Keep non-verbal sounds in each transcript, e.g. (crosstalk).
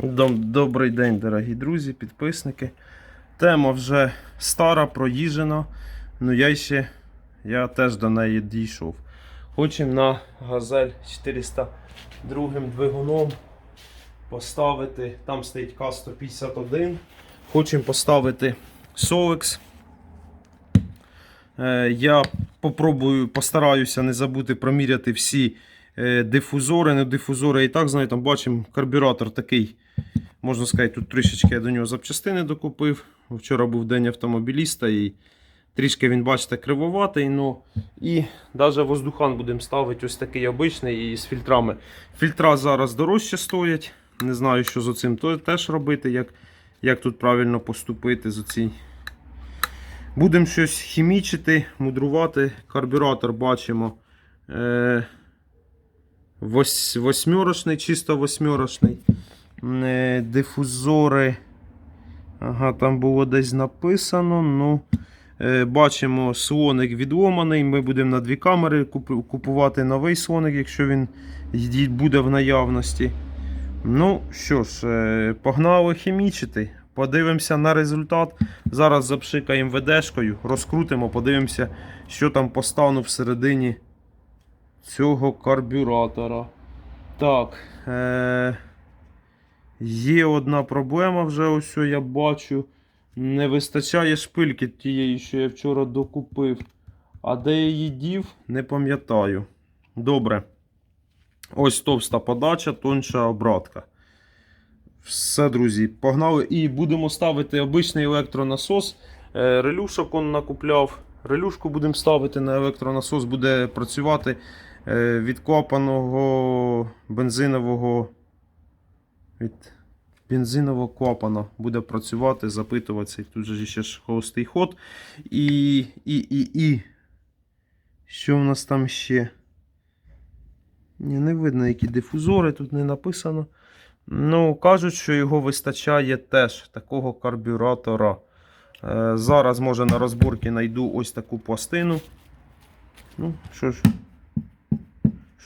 Добрий день, дорогі друзі, підписники. Тема вже стара, проїжджена, але я ще я теж до неї дійшов. Хочемо на газель 402 двигуном поставити. Там стоїть К-151. Хочемо поставити Solex. Е, Я попробую, постараюся не забути проміряти всі дифузори, не дифузори. І так, знаю, там бачимо карбюратор такий. Можна сказати, тут трішечки я до нього запчастини докупив. Вчора був день автомобіліста і трішки він, бачите, кривоватий. Ну, і навіть воздухан будемо ставити ось такий обичний і з фільтрами. Фільтра зараз дорожче стоять. Не знаю, що з цим теж робити, як, як тут правильно поступити з оцій. Будемо щось хімічити, мудрувати. Карбюратор бачимо. Е, восьмерочний, чисто восьмерочний. Е, Дифузори. Ага, там було десь написано. Ну, е, бачимо, слоник відломаний. Ми будемо на дві камери купувати новий слоник, якщо він буде в наявності. Ну що ж, е, погнали хімічити. Подивимося на результат. Зараз запшикаємо ведешкою, розкрутимо, подивимося, що там по стану всередині цього карбюратора. Так. Е- Є одна проблема вже ось я бачу. Не вистачає шпильки тієї, що я вчора докупив. А де я її дів, не пам'ятаю. Добре. Ось товста подача, тонша обратка. Все, друзі, погнали. І будемо ставити обичний електронасос. Е, Релюшок он накупляв. Релюшку будемо ставити на електронасос, буде працювати е, від клапаного бензинового. Від бензинового клапана буде працювати, запитуватися. Тут же ще ж холостий ход. І, і, і, і. Що в нас там ще? Ні, не видно, які дифузори, тут не написано. Ну, кажуть, що його вистачає теж такого карбюратора. Е, зараз, може, на розборці знайду ось таку пластину. Ну, що ж.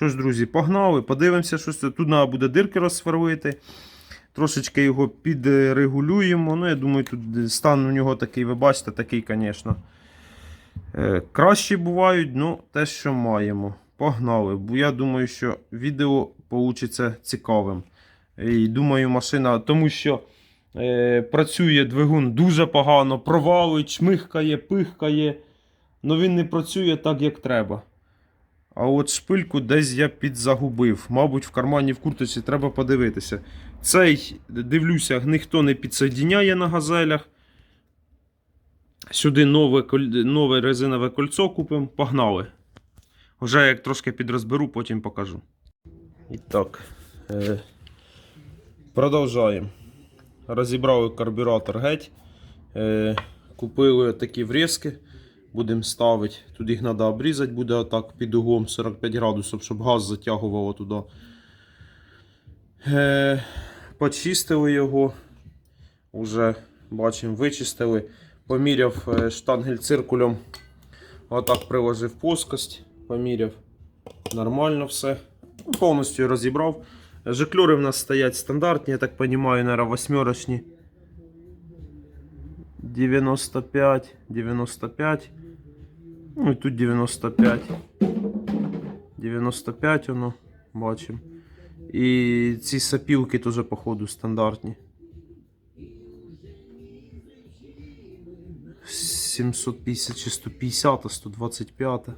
Що ж, друзі, погнали, подивимося, що це. Тут треба буде дирки розсверлити. Трошечки його підрегулюємо. Ну, я думаю, тут стан у нього такий, ви бачите, такий, звісно. Е, Кращі бувають, ну, те, що маємо. Погнали. Бо я думаю, що відео вийде цікавим. І думаю, машина, тому що е, працює двигун дуже погано, провалить, чмихкає, пихкає. але він не працює так, як треба. А от шпильку десь я підзагубив. Мабуть, в кармані в курточці треба подивитися. Цей, дивлюся, ніхто не підсоединяє на газелях. Сюди нове, нове резинове кольцо купимо. Погнали. Вже як трошки підрозберу, потім покажу. І так. Е, продовжаємо. Розібрали карбюратор геть. Е, купили такі врізки. Будемо ставити. Тут їх треба обрізати, буде отак під углом 45 градусів, щоб газ затягувало туди. Е, почистили його. Уже бачимо, вичистили. Поміряв е, штангель циркулем. Отак приложив плоскость. Поміряв. Нормально все. Повністю розібрав. Жиклюри в нас стоять стандартні, я так розумію, восьмерочні. 95, 95. Ну і тут 95. 95 воно, бачимо. І ці сапілки теж, походу, стандартні. 750 чи 150, а 125.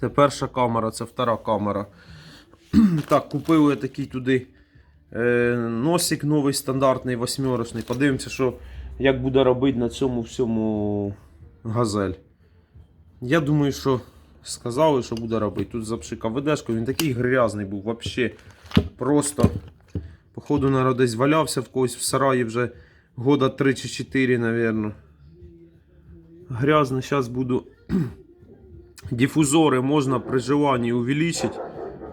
Це перша камера, це втора камера. Так, купили такий туди носик новий стандартний восьмерочний. Подивимося, що, як буде робити на цьому всьому газель. Я думаю, що сказали, що буде робити. Тут запшика ведешку, він такий грязний був, взагалі. Просто, походу, народ десь валявся в когось в сараї вже года 3 чи 4, мабуть. Грязно, зараз буду. (clears throat) Дифузори можна при желанні увеличить,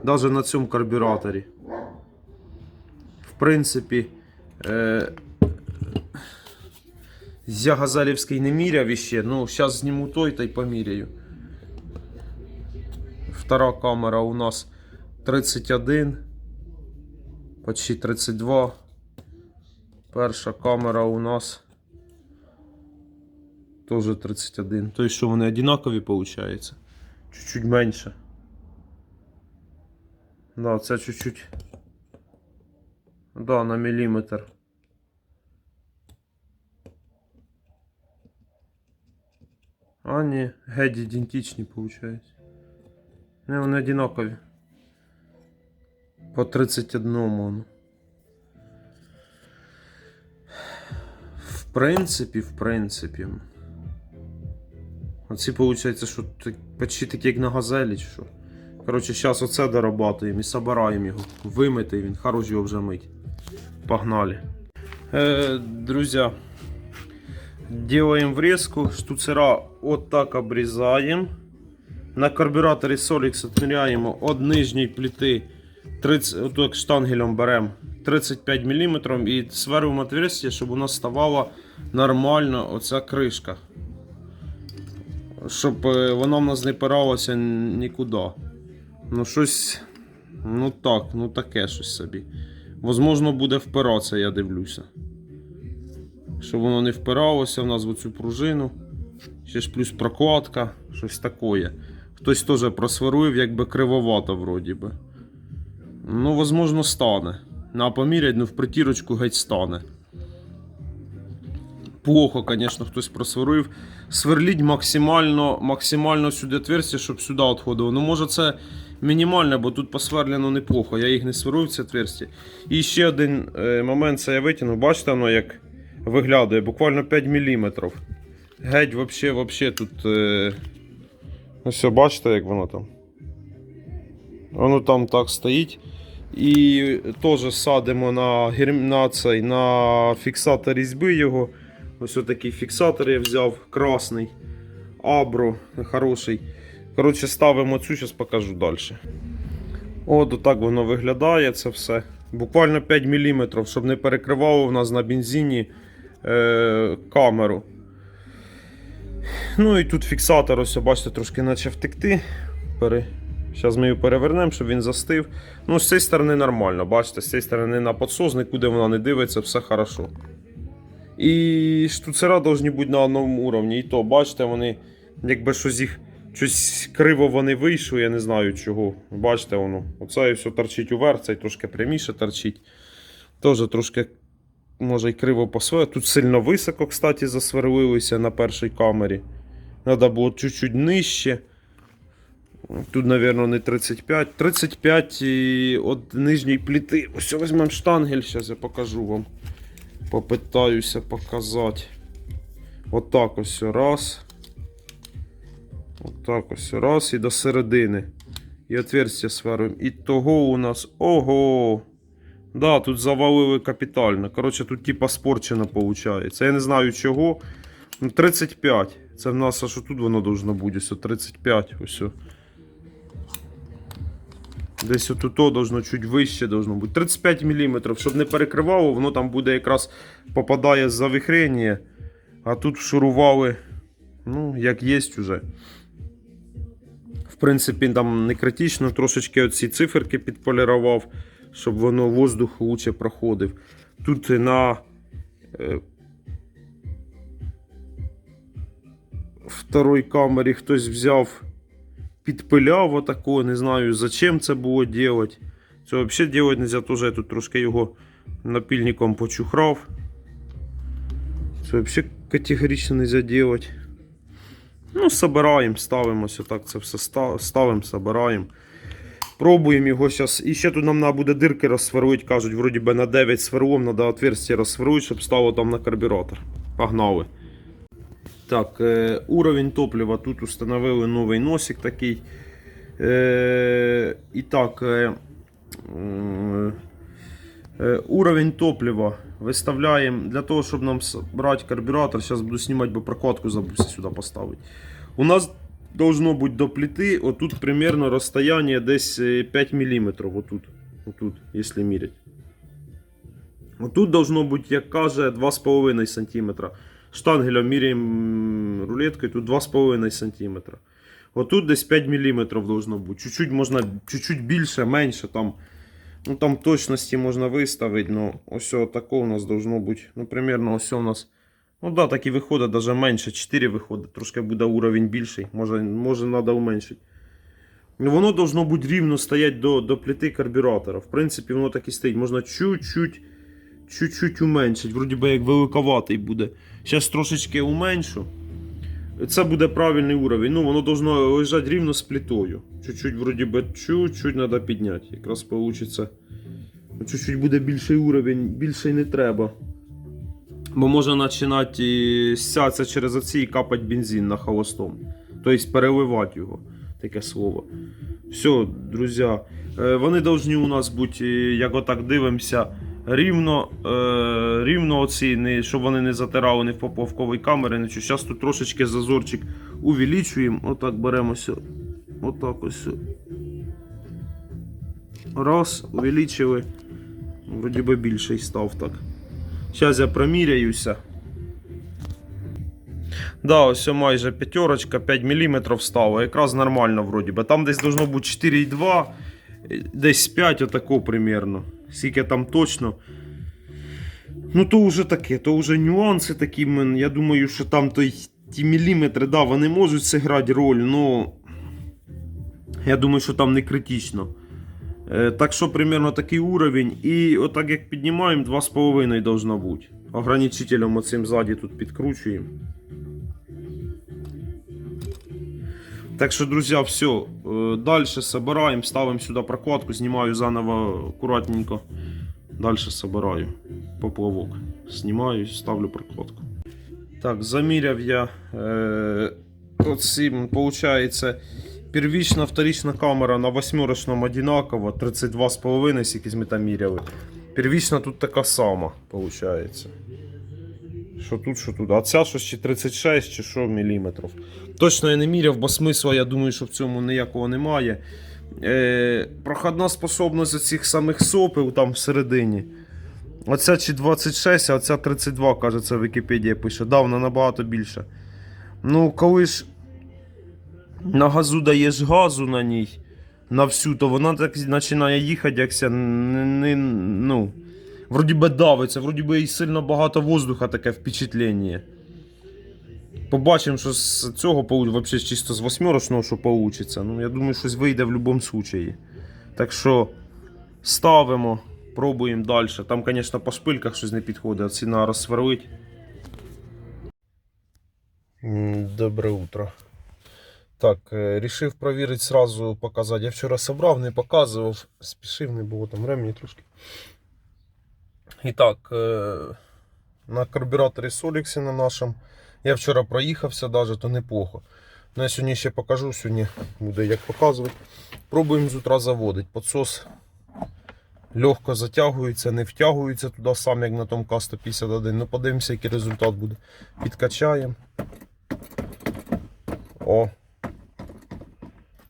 навіть на цьому карбюраторі. Принципі, е, я газалівський не міряв іще, ну зараз зніму той та й поміряю. Втора камера у нас 31. почти 32. Перша камера у нас теж 31. Тобто, що вони одинакові, виходить? Чуть-чуть менше. Да, це чуть-чуть. Да, на міліметр. А, ні, геть ідентичні, виходить. Не, вони одинакові. По 31 ну. В принципі, в принципі. Оці, виходить, що почти такі, як на газелі, що. Коротше, зараз оце дорабатуємо і собираємо його. Вимити він, хорош його вже мить. Погнали. Э, друзья, делаем врезку, штуцера вот так обрезаем. На карбюраторі Solix отміряємо від нижньої плити 30, оту як штангелем беремо 35 мм і сверлимо отверстие, щоб у нас ставала нормально оця кришка. Щоб е, вона в нас не пиралася нікуди. Ну щось. Ну так, ну таке щось собі. Возможно, буде впиратися, я дивлюся. Щоб воно не впиралося в нас в цю пружину. Ще ж плюс прокладка, щось таке. Хтось теж просверлив, якби кривовато вроді би. Ну, возможно, стане. На помірять, ну в притірочку геть стане. Плохо, звісно, хтось просверлив. Сверліть максимально, максимально сюди отверстие, щоб сюди відходило. Ну, може, це мінімальне, бо тут посверлено неплохо. Я їх не сверлив, ці отверстия. І ще один е, момент, це я витягнув. Бачите, воно як виглядає, буквально 5 мм. Геть, вообще, вообще тут. Е... Ось все, бачите, як воно там. Воно там так стоїть. І теж садимо на, на, цей, на фіксатор різьби його. Ось такий фіксатор я взяв, красний. Абро, хороший. Коротше, ставимо цю, зараз покажу далі. От отак воно виглядає це все. Буквально 5 мм, щоб не перекривало в нас на бензині е, камеру. Ну і тут фіксатор, ось бачите, трошки наче втекти. Зараз ми його перевернемо, щоб він застив. Ну, з цієї сторони нормально, бачите, з цієї сторони на підсос, нікуди вона не дивиться, все хорошо. І штуцера повинні бути на одному уровні. І то, бачите, вони, якби щось їх щось криво вони вийшли, я не знаю чого. Бачите, воно. Оце і все торчить уверх, цей трошки пряміше торчить. Теж трошки, може, й криво посверлили. Тут сильно високо, кстати, засверлилися на першій камері. Треба було чуть-чуть нижче. Тут, мабуть, не 35. 35 і от нижньої пліти. Ось візьмемо штангель, зараз я покажу вам. Попитаюся показати. Отак ось раз. Отак ось раз і до середини. І отверстие сверлимо. І того у нас. Ого! Да, тут завалили капітально. Коротше, тут типа спорчено виходить. Я не знаю чого. Ну, 35. Це в нас, а що тут воно должно бути? Ось 35. Ось. Десь отут должно чуть вище должно бути. 35 мм, щоб не перекривало, воно там буде якраз попадає з завихрення. А тут шурували, ну, як є уже. Принципі, там не критично, трошечки оці циферки підполірував, щоб воно воздух лучше проходив. Тут на е, второй камері хтось взяв підпиляв отако, не знаю зачем це було робити. Це взагалі робити не можна, теж я тут трошки його напільником почухрав. Це взагалі категорично не можна робити. Ну, собираємо, ставимо ось так це все ставимо, собираємо. Пробуємо його зараз. І ще тут нам треба буде дирки розсверлити, кажуть, вроді би на 9 сверлом треба отверстие розсверлити, щоб стало там на карбюратор. Погнали. Так, е, уровень топлива. Тут установили новий носик такий. Е, і так, е, е, уровень топлива виставляємо для того, щоб нам брати карбюратор. Зараз буду знімати, бо прокладку забувся сюди поставити. У нас должно бути до плити, отут примерно розстояние десь е, 5 мм. Отут, отут, якщо міряти. Отут должно бути, як каже, 2,5 см. Штангелем міряємо рулеткою, тут 2,5 см. Отут десь 5 мм должно бути. Чуть-чуть можна чуть-чуть більше, менше там. Ну там точності можна виставити, ну ось тако у нас должно бути. Ну, примерно ось у нас. Ну да, так і виходить, навіть менше, 4 виходить. Трошки буде уровень більший. Може, може треба уменшити. Ну, Воно должно бути рівно стояти до, до плити карбюратора. В принципі, воно так і стоїть. Можна чуть-чуть, чуть-чуть уменшити. Вроді би як великоватий буде. Зараз трошечки уменшу. Це буде правильний уровень. Ну, воно должно лежати рівно з плитою. Чуть-чуть, вроді би, чуть-чуть треба підняти. Якраз вийде. Чуть-чуть буде більший уровень, більше не треба. Бо може починати сяться через оці і капати бензин на холостом. Тобто переливати його. Таке слово. Все, друзі. е, Вони повинні у нас бути, е, як отак дивимося, рівно, е, рівно оці, не, щоб вони не затирали ні в поплавковій камері, нічого. Зараз тут трошечки зазорчик увеличуємо. Отак беремося. Отак ось. Раз, увеличили. Вроді би більший став так. Зараз я проміряюся. Да, ось майже п'ятерочка, 5 мм стало. Якраз нормально вроді би. Там десь должно бути 4,2, десь 5 отако примерно. Скільки там точно. Ну, то вже таке, то вже нюанси такі. Я думаю, що там той, ті міліметри, да, вони можуть зіграти роль, но я думаю, що там не критично. Е, Так що примерно такий уровень. І отак як піднімаємо, 2,5 должно бути. Ограничителем оцим ззаді тут підкручуємо. Так що, друзі, все. Далі собираємо, ставимо сюди прокладку, знімаю заново акуратненько. Далі собираю поплавок. Знімаю, ставлю прокладку. Так, заміряв я е, оцим, виходить, первічна, вторична камера на восьмерочному одинаково, 32,5, скільки ми там міряли. Первічна тут така сама, виходить. Що тут, що тут. А ця щось чи 36, чи що міліметрів. Точно я не міряв, бо смисла, я думаю, що в цьому ніякого немає. Е, проходна способність цих самих сопів там всередині. Оця чи 26, а оця 32, каже, це Вікіпедія пише. Да, вона набагато більша. Ну, коли ж на газу даєш газу на ній, на всю, то вона так починає їхати, якся ну, вроді би давиться, вроді би і сильно багато воздуха таке впечатлення. Побачимо, що з цього взагалі чисто з восьмерочного, що вийде. Ну, я думаю, щось вийде в будь-якому випадку. Так що ставимо, пробуємо далі. Там, звісно, по шпильках щось не підходить, а ціна розсверлить. Добре утро. Так, е, рішив провірити сразу показати. Я вчора собрав, не показував, спішив, не було там времени трошки. І так, е, на карбюраторі Соліксі на нашому. Я вчора проїхався, навіть то неплохо. Ну, я сьогодні ще покажу, сьогодні буде як показувати. Пробуємо з утра заводити. Подсос легко затягується, не втягується туди сам, як на тому К-151. Ну, подивимося, який результат буде. Підкачаємо. О.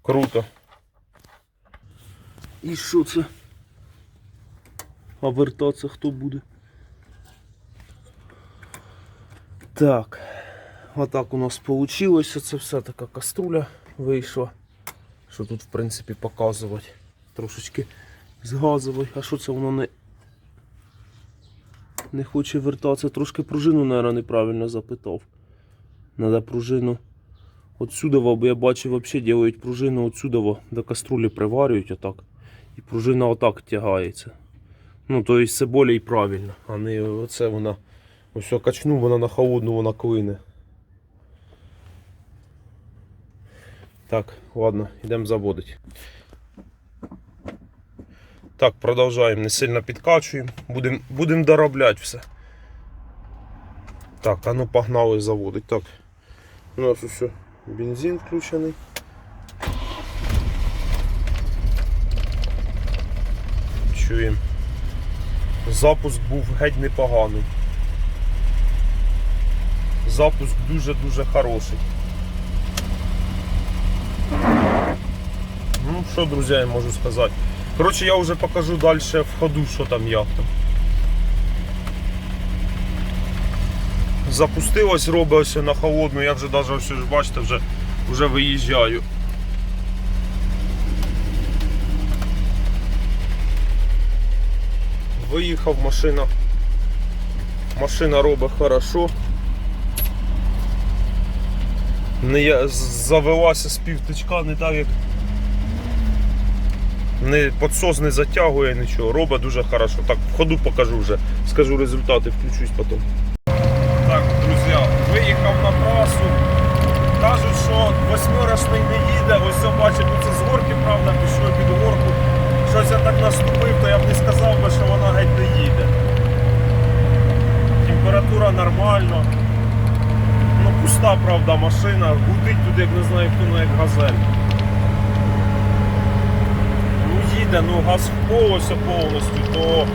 Круто. І що це? А вертатися хто буде? Так. Отак у нас вийшло. Це все така каструля вийшла. Що тут в принципі показувати. Трошечки з газової. А що це воно не не хоче вертатися? Трошки пружину, мабуть, неправильно запитав. Надо пружину отсюда, бо я бачив, взагалі роблять пружину отсюда до каструлі приварюють отак. І пружина отак тягається. Ну, тобто це більш правильно, а не оце вона. Ось качну, вона на холодну, вона клине. Так, ладно, йдемо заводити. Так, продовжуємо, не сильно підкачуємо. Будемо будем доробляти все. Так, а ну погнали заводить. Так. У нас усе бензин включений. Чуємо. Запуск був геть непоганий. Запуск дуже-дуже хороший. Ну, що, друзі, я можу сказати. Коротше, я вже покажу далі в ходу, що там як там. Запустилось, робить ось на холодну, я вже навіть бачите, вже, вже виїжджаю. Виїхав, машина. Машина робить хорошо. Не я завелася з півтичка, не так як. Не підсос не затягує нічого, робить дуже хорошо. Так, в ходу покажу вже. Скажу результати, включусь потім. Так, друзі, виїхав на трасу. Кажуть, що восьмерочний не їде. Ось я бачив, ну це з горки, правда, пішло під горку. Щось я так наступив, то я б не сказав би, що вона геть не їде. Температура нормальна. Ну, пуста, правда, машина. Гудить туди, як не знаю хто, ну як газель. Ну їде, ну газ вполося повністю, то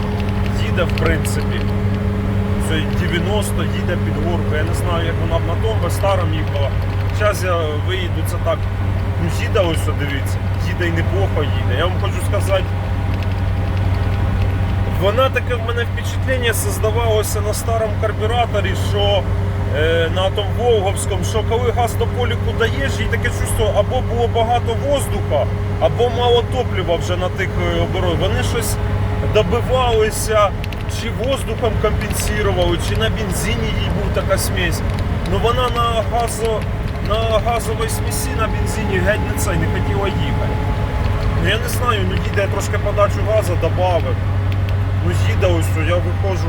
їде в принципі. Все, 90 їде під горку. Я не знаю, як вона б на тому старом їхала. Зараз я виїду, це так. Ну їде ось, дивіться, їде і неплохо їде. Я вам хочу сказати, вона таке в мене впечатлення создавалося на старому карбюраторі, що е, на тому Волговському, що коли газ до поліку даєш, і таке чувство, або було багато воздуха, або мало топлива вже на тих е. Вони щось добивалися, чи воздухом компенсували, чи на бензині їй був така смесь. Ну вона на газо, на газовій смісі на бензині геть не це не хотіла їхати. Ну я не знаю, ну їде я трошки подачу газу додав. Ну їде ось, що я виходжу.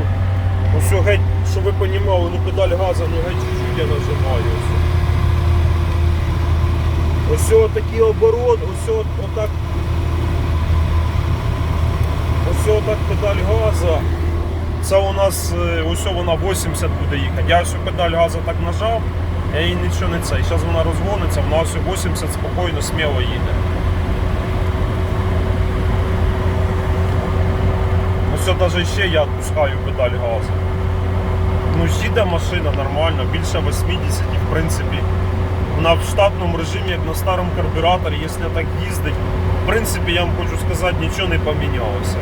Ось геть, щоб ви розуміли, ну педаль газу, ну геть чуть-чуть я нажимаю. Ось, ось такий оборот, ось отак. Ось о, так педаль газу. Це у нас е, ось вона 80 буде їхати. Я ось педаль газу так нажав, я їй нічого не це. Зараз вона розгониться, вона ось 80 спокійно, сміло їде. Ось навіть ще я відпускаю педаль газу. Ну, їде машина нормально, більше 80 і в принципі. Вона в штатному режимі, як на старому карбюраторі, якщо так їздить, в принципі, я вам хочу сказати, нічого не помінялося.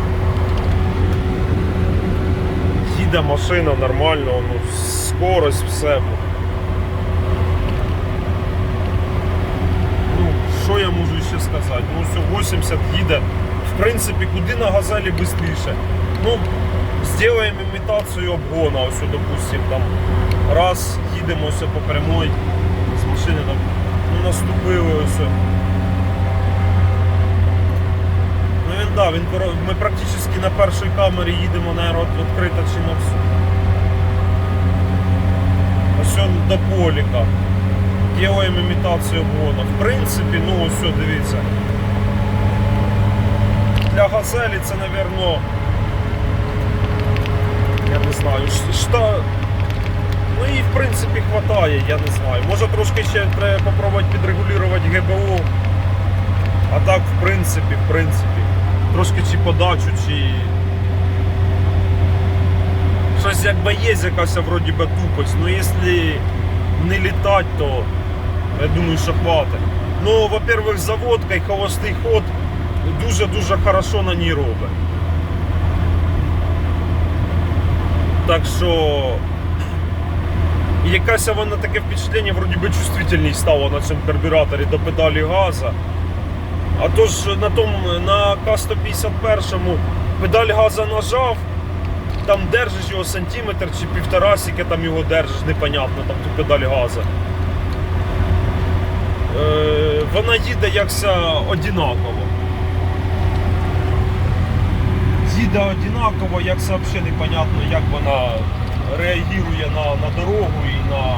Їде машина нормально, ну, скорость, все. Ну, що я можу ще сказати? Ну, все 80 їде. В принципі, куди на газелі швидше. Ну, сделаем імітацію обгона, ось, допустим, там раз їдемо ось по прямой з машини там, ну, наступили ось. Ну він да, він ми практично на першій камері їдемо, наверное, відкрита чи на всю. Ось он до поліка. Делаємо імітацію обгона. В принципі, ну ось, дивіться. Для газелі це, напевно, я не знаю, шта... Ну і в принципі хватає, я не знаю. Може трошки ще треба попробувати підрегулювати ГБО. А так, в принципі, в принципі. Трошки чи подачу, чи. Щось якби є якась вроді би тупость. Ну якщо не літати, то я думаю, що хватить. Ну, во-первых, заводка і холостий ход дуже-дуже хорошо на ній робить. Так що якась вона таке впечатлення, вроді би чувствительність стала на цьому карбюраторі до педалі газа. А то ж на тому на К-151 педаль газа нажав, там держиш його сантиметр чи півтора, скільки там його держиш, непонятно, там ту педаль газа. Е, вона їде якся одинаково. Їде одинаково, як це взагалі непонятно, як вона реагує на, на дорогу і на.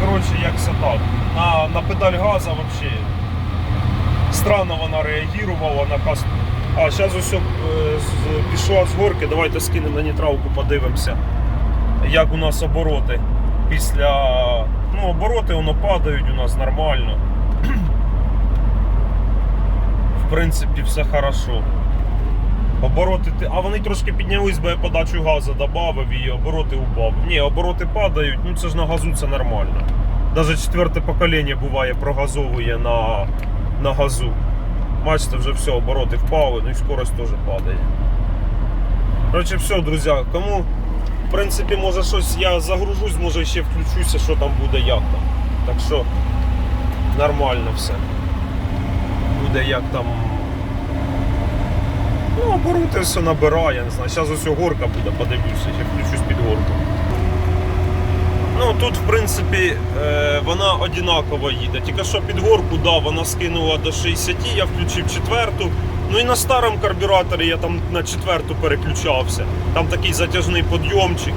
Коротше, як це так. На, на педаль газа взагалі. Странно вона реагувала на кас. А, зараз е, з- пішла з горки, давайте скинемо на нейтралку, подивимося, як у нас обороти. Після. Ну, обороти воно падають у нас нормально. (clears throat) В принципі, все хорошо. Обороти, ти- а вони трошки піднялись, бо я подачу газу додав і обороти упав. Ні, обороти падають, ну це ж на газу це нормально. Навіть четверте покоління буває прогазовує на, на газу. Бачите, вже все, обороти впали, ну і скорость теж падає. Коротше, все, друзі, кому в принципі може щось я загружусь, може ще включуся, що там буде, як там. Так що нормально все. Буде як там Ну, обороти все набирає, не знаю. Зараз ось горка буде, подивлюся, ще включусь під горку. Ну тут, в принципі, е, вона однаково їде. Тільки що під горку, да, вона скинула до 60, я включив четверту. Ну і на старому карбюраторі я там на четверту переключався. Там такий затяжний підйомчик.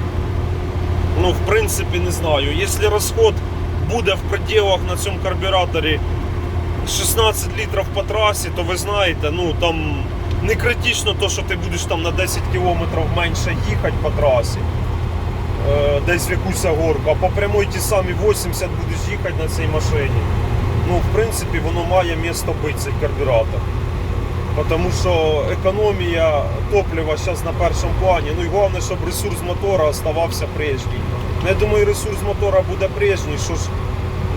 Ну, в принципі, не знаю. Якщо розход буде в пределах на цьому карбюраторі 16 літрів по трасі, то ви знаєте, ну там не критично то, що ти будеш там на 10 кілометрів менше їхати по трасі. Е, десь в якусь горку, а по прямой ті самі 80 будеш їхати на цій машині. Ну, в принципі, воно має місто бити цей карбюратор. Тому що економія топлива зараз на першому плані. Ну і головне, щоб ресурс мотора оставався прежній. Ну, Я думаю, ресурс мотора буде прежній, що ж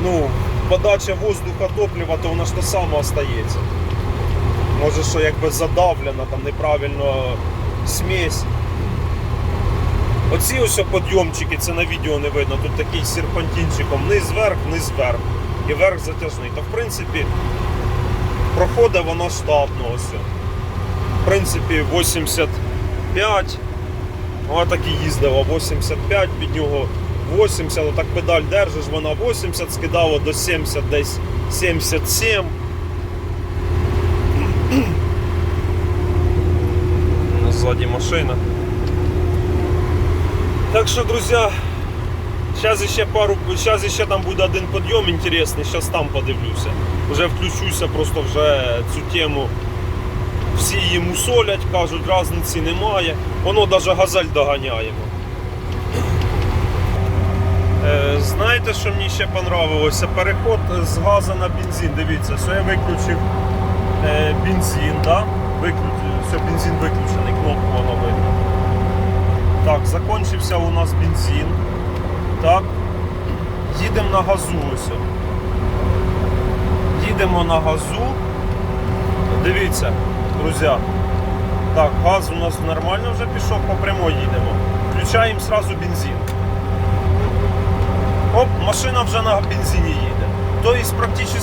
ну, подача воздуха топлива, то вона ж то саме остається. Може, що якби задавлена, там неправильно смесь. Оці ось підйомчики, це на відео не видно. Тут такий серпантинчиком низ вверх, низ вверх. І верх затяжний. То в принципі проходить вона штатно ось. В принципі, 85. Вона так і їздила, 85 під нього 80, отак педаль держиш, вона 80, скидала до 70, десь 77. Ззаді машина. Так що, друзі, зараз ще пару, зараз ще там буде один підйом інтересний, зараз там подивлюся. Вже включуся, просто вже цю тему. Всі її мусолять, кажуть, різниці немає. Воно навіть газель доганяємо. Е, знаєте, що мені ще понравилося? Переход з газу на бензин. Дивіться, що я виключив е, бензин, да? Виключив, все, бензин виключений, кнопку воно видно. Так, закончився у нас бензин. Так. Їдемо на газу ось. Їдемо на газу. Дивіться, друзі. Так, газ у нас нормально вже пішов, по прямой їдемо. Включаємо сразу бензин. Оп, машина вже на бензині їде. Тобто, практично,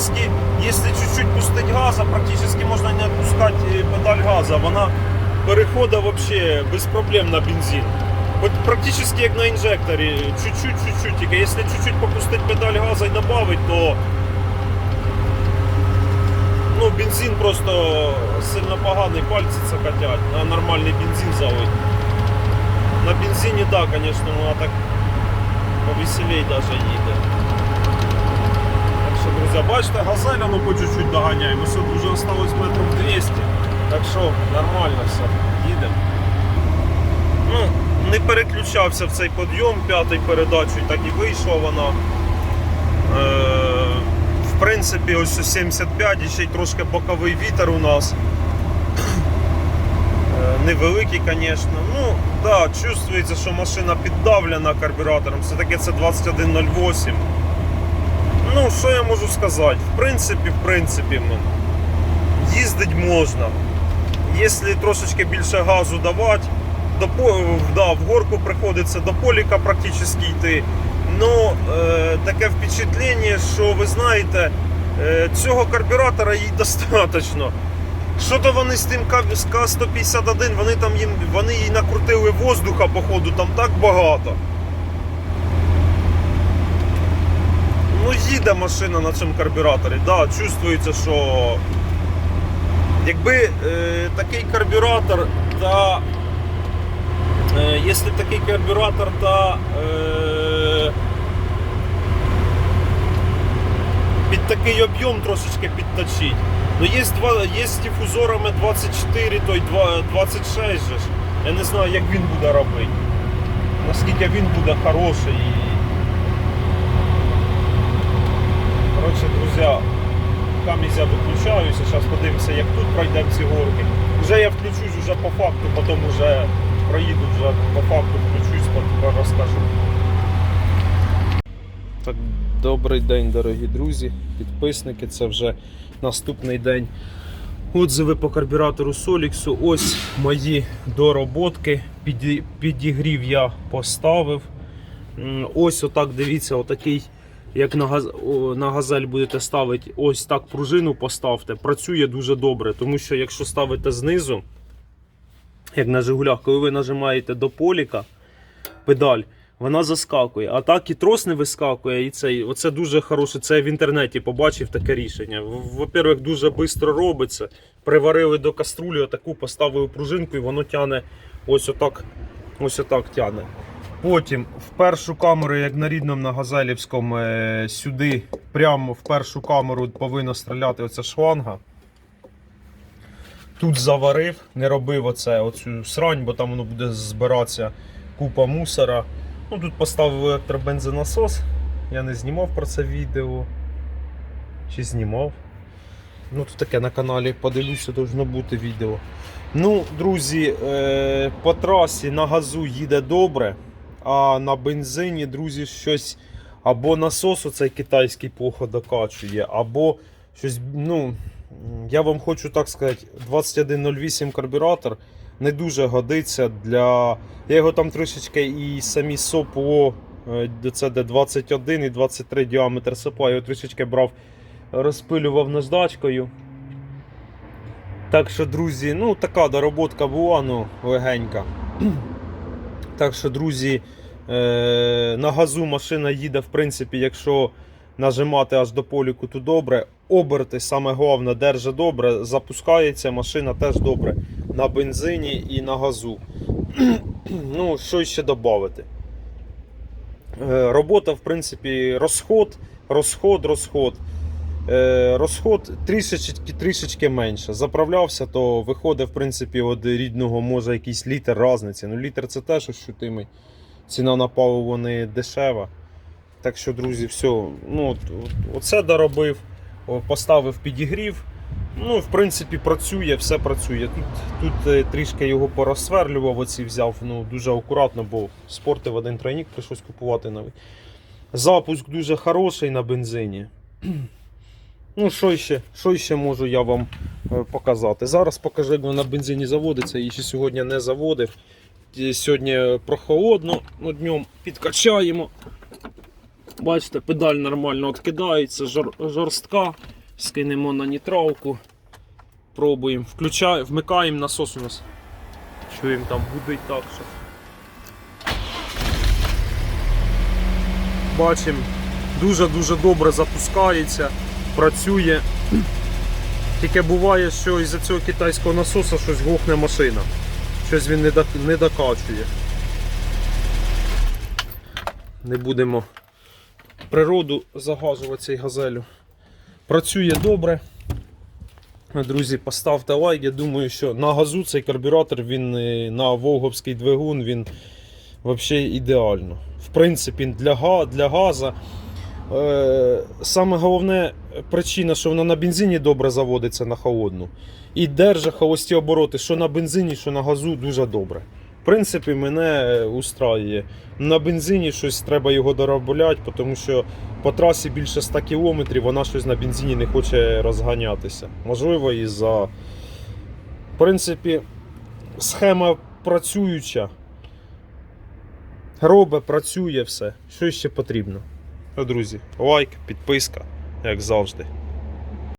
якщо чуть-чуть пустить газа, практично можна не відпускати педаль газа. Вона переходить вообще без проблем на бензин. От практично як на інжекторі, чуть-чуть, чуть-чуть. Тільки якщо чуть-чуть попустить педаль газа і додати, то ну, бензин просто сильно поганий, пальці це хотять, на нормальний бензин залить. На бензині, да, звісно, вона так повеселей даже їде. Так що, друзі, бачите, газель, ну по чуть-чуть доганяємо. Все, вже осталось метрів 200. Так що нормально все, їдемо. Ну, не переключався в цей підйом п'ятий передачу, так і вийшла вона. Е, в принципі, ось 75 і ще й трошки боковий вітер у нас. Е, Невеликий, звісно. Ну, да, чувствується, що машина піддавлена карбюратором. Все-таки це 2108. Ну, що я можу сказати? В принципі, в принципі, ну, їздить можна. Якщо трошечки більше газу давати, до, да, в горку приходиться до поліка практично йти. Ну, е, таке впечатлення, що ви знаєте, е, цього карбюратора їй достатньо. Що то вони з тим К- з К-151, вони там їм вони їй накрутили воздуха, походу, там так багато. Ну, їде машина на цьому карбюраторі, да, чувствується, що якби е, такий карбюратор та е, якщо такий карбюратор та е, під такий об'єм трошечки підточить. Ну є, є з дифузорами 24, той два- 26 же ж. Я не знаю, як він буде робити. Наскільки він буде хороший. Коротше, друзі, камінь я виключаюся, зараз подивимося, як тут пройдемо ці горки. Вже я включусь вже по факту, потім вже проїду вже по факту, включусь, розкажу. Так, добрий день, дорогі друзі, підписники. Це вже наступний день. Отзиви по карбюратору Соліксу. Ось мої дороботки. Підігрів я поставив. Ось отак, дивіться, отакий, як на, газ... на газель будете ставити, ось так пружину поставте. Працює дуже добре, тому що якщо ставите знизу, як на Жигулях, коли ви нажимаєте до поліка педаль, вона заскакує. А так і трос не вискакує. І цей, оце дуже хороше. Це в інтернеті побачив таке рішення. Во-первых, дуже швидко робиться. Приварили до каструлі, отаку поставили пружинку, і воно тяне ось отак, ось отак тяне. Потім в першу камеру, як на рідному на Газелівському, е, сюди, прямо в першу камеру повинна стріляти оця шланга. Тут заварив, не робив оце, оцю срань, бо там воно буде збиратися купа мусора. Ну, тут поставив електробензонасос. Я не знімав про це відео. Чи знімав? Ну, тут таке на каналі подивлюся, должно бути відео. Ну, друзі, е, по трасі на газу їде добре, а на бензині, друзі, щось або насос оцей китайський плохо докачує, або щось, ну, я вам хочу так сказати, 2108 карбюратор не дуже годиться для. Я його там трішечки і самі СОПО, е, це де 21 і 23 діаметр СОПа, я його трішечки брав, розпилював наждачкою. Так що, друзі, ну така дороботка була, ну, легенька. (clears throat) Так що, друзі, е, на газу машина їде, в принципі, якщо нажимати аж до поліку, то добре. Оберти, саме головне, держи добре, запускається машина теж добре на бензині і на газу. (clears throat) ну, що ще додати? Е, робота, в принципі, розход, розход, розход. Е, розход трішечки, трішечки менше. Заправлявся, то виходить, в принципі, від рідного може якийсь літр різниці. Ну, літр це теж ощутимий. Ціна на паливо не дешева. Так що, друзі, все. Ну, оце доробив, поставив підігрів. Ну, в принципі, працює, все працює. Тут, тут е, трішки його порозсверлював, оці взяв ну, дуже акуратно, бо спортив один тройник, прийшлось купувати новий. Запуск дуже хороший на бензині. Ну, що ще, що ще можу я вам е, показати? Зараз покажу, як воно на бензині заводиться. І ще сьогодні не заводив. Сьогодні прохолодно, ну, днем підкачаємо. Бачите, педаль нормально відкидається, жор, жорстка. Скинемо на нейтралку. Пробуємо. Включаємо, вмикаємо насос у нас. Чуємо там гудить так. Що. Бачимо, дуже-дуже добре запускається, працює. Тільки буває, що із-за цього китайського насоса щось глухне машина. Щось він не докачує. Не будемо природу загажувати цей газелю. Працює добре. Друзі, поставте лайк. Я думаю, що на газу цей карбюратор він е, на Волговський двигун він взагалі ідеально. В принципі, для, для газа. Е, саме головне причина, що вона на бензині добре заводиться на холодну. І держить холості обороти, що на бензині, що на газу дуже добре. Принципі, мене устраює. На бензині щось треба його доробляти, тому що по трасі більше 100 км вона щось на бензині не хоче розганятися. Можливо, і за. В принципі, схема працююча. Робить, працює все. Що ще потрібно? Друзі, лайк, підписка, як завжди.